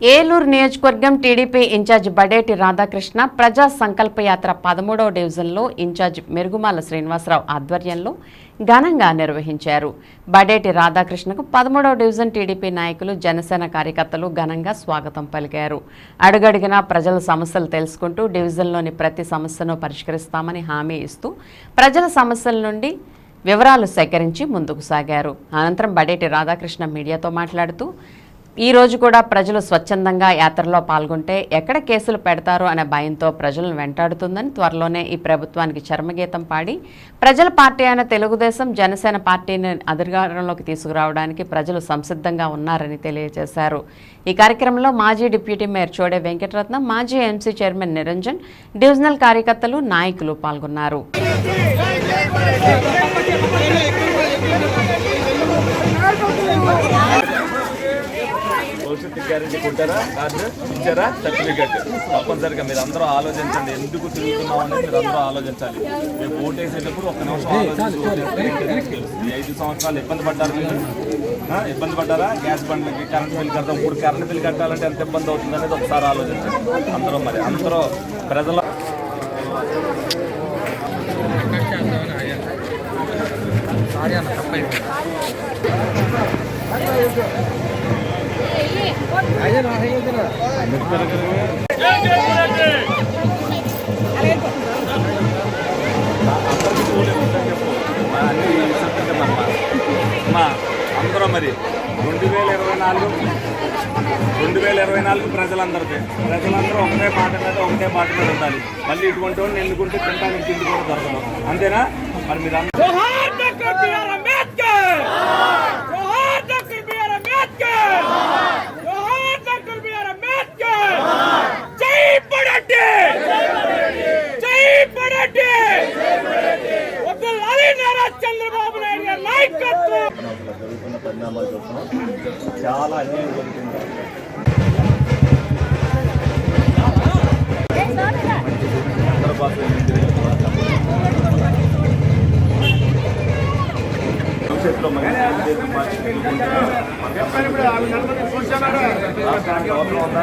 ఏలూరు నియోజకవర్గం TDP incharge Badeti Radhakrishna ప్రజా సంకల్ప యాత్ర పదమూడవ డివిజన్లో ఇన్ఛార్జ్ మెరుగుమాల శ్రీనివాసరావు ఆధ్వర్యంలో ఘనంగా నిర్వహించారు. బడేటి రాధాకృష్ణకు పదమూడవ డివిజన్ టీడీపీ నాయకులు జనసేన కార్యకర్తలు ఘనంగా స్వాగతం పలికారు. అడుగడుగునా ప్రజల సమస్యలు తెలుసుకుంటూ డివిజన్లోని ప్రతి సమస్యను పరిష్కరిస్తామని హామీ ఇస్తూ ప్రజల సమస్యల నుండి వివరాలు సేకరించి ముందుకు సాగారు. అనంతరం బడేటి రాధాకృష్ణ మీడియాతో మాట్లాడుతూ ఈ రోజు కూడా ప్రజలు స్వచ్ఛందంగా యాత్రలో పాల్గొంటే ఎక్కడ కేసులు పెడతారో అనే భయంతో ప్రజలను వెంటాడుతుందని త్వరలోనే ఈ ప్రభుత్వానికి చర్మగీతం పాడి ప్రజల పార్టీ అయిన తెలుగుదేశం జనసేన పార్టీని అధికారంలోకి తీసుకురావడానికి ప్రజలు సంసిద్ధంగా ఉన్నారని తెలియజేశారు. ఈ కార్యక్రమంలో మాజీ డిప్యూటీ మేయర్ చోడే వెంకటరత్నం మాజీ ఎంసీ చైర్మన్ నిరంజన్ డివిజనల్ కార్యకర్తలు నాయకులు పాల్గొన్నారు. భవిష్యత్తు గ్యారెంటీ కొట్టారా కార్డు ఇచ్చారా? సర్టిఫికెట్. తప్పనిసరిగా మీరు అందరూ ఆలోచించండి. ఎందుకు తిరుగుతున్నాం అనేది మీరు అందరూ ఆలోచించాలి. రేపు ఓటు వేసేటప్పుడు ఒక నిమిషం ఆలోచించి ఓటు వేస్తే ఏంటనేది తెలుస్తుంది. ఈ ఐదు సంవత్సరాలు ఇబ్బంది పడ్డారు మీరు. ఆ, ఇబ్బంది పడ్డారా? గ్యాస్ బండ్లకి కరెంట్ బిల్ కడతాం. ఇప్పుడు కరెంట్ బిల్ కట్టాలంటే ఎంత ఇబ్బంది అవుతుంది అనేది ఒకసారి ఆలోచించండి. అందరూ మరి అందరూ ప్రజల మా అన్ని మా అందరూ మరి రెండు వేల ఇరవై నాలుగు రెండు వేల ఇరవై నాలుగు ప్రజలందరికీ ప్రజలందరూ ఒకటే మాట మీద ఒకటే మాట మీద ఉండాలి. మళ్ళీ ఇటువంటి వాళ్ళు ఎన్నుకుంటే తింటానికి తిండి కూడా దొరకదు. అంతేనా? మరి మీరు అందరూ చంద్రబాబు నాయుడు గారి నాయకత్వం. జరుగుతున్న పరిణామాలు చూస్తున్నాం చాలా అన్యాయం జరుగుతుంది చంద్రబాబు భవిష్యత్తులో. మన రాష్ట్రానికి అవసరం ఉందా?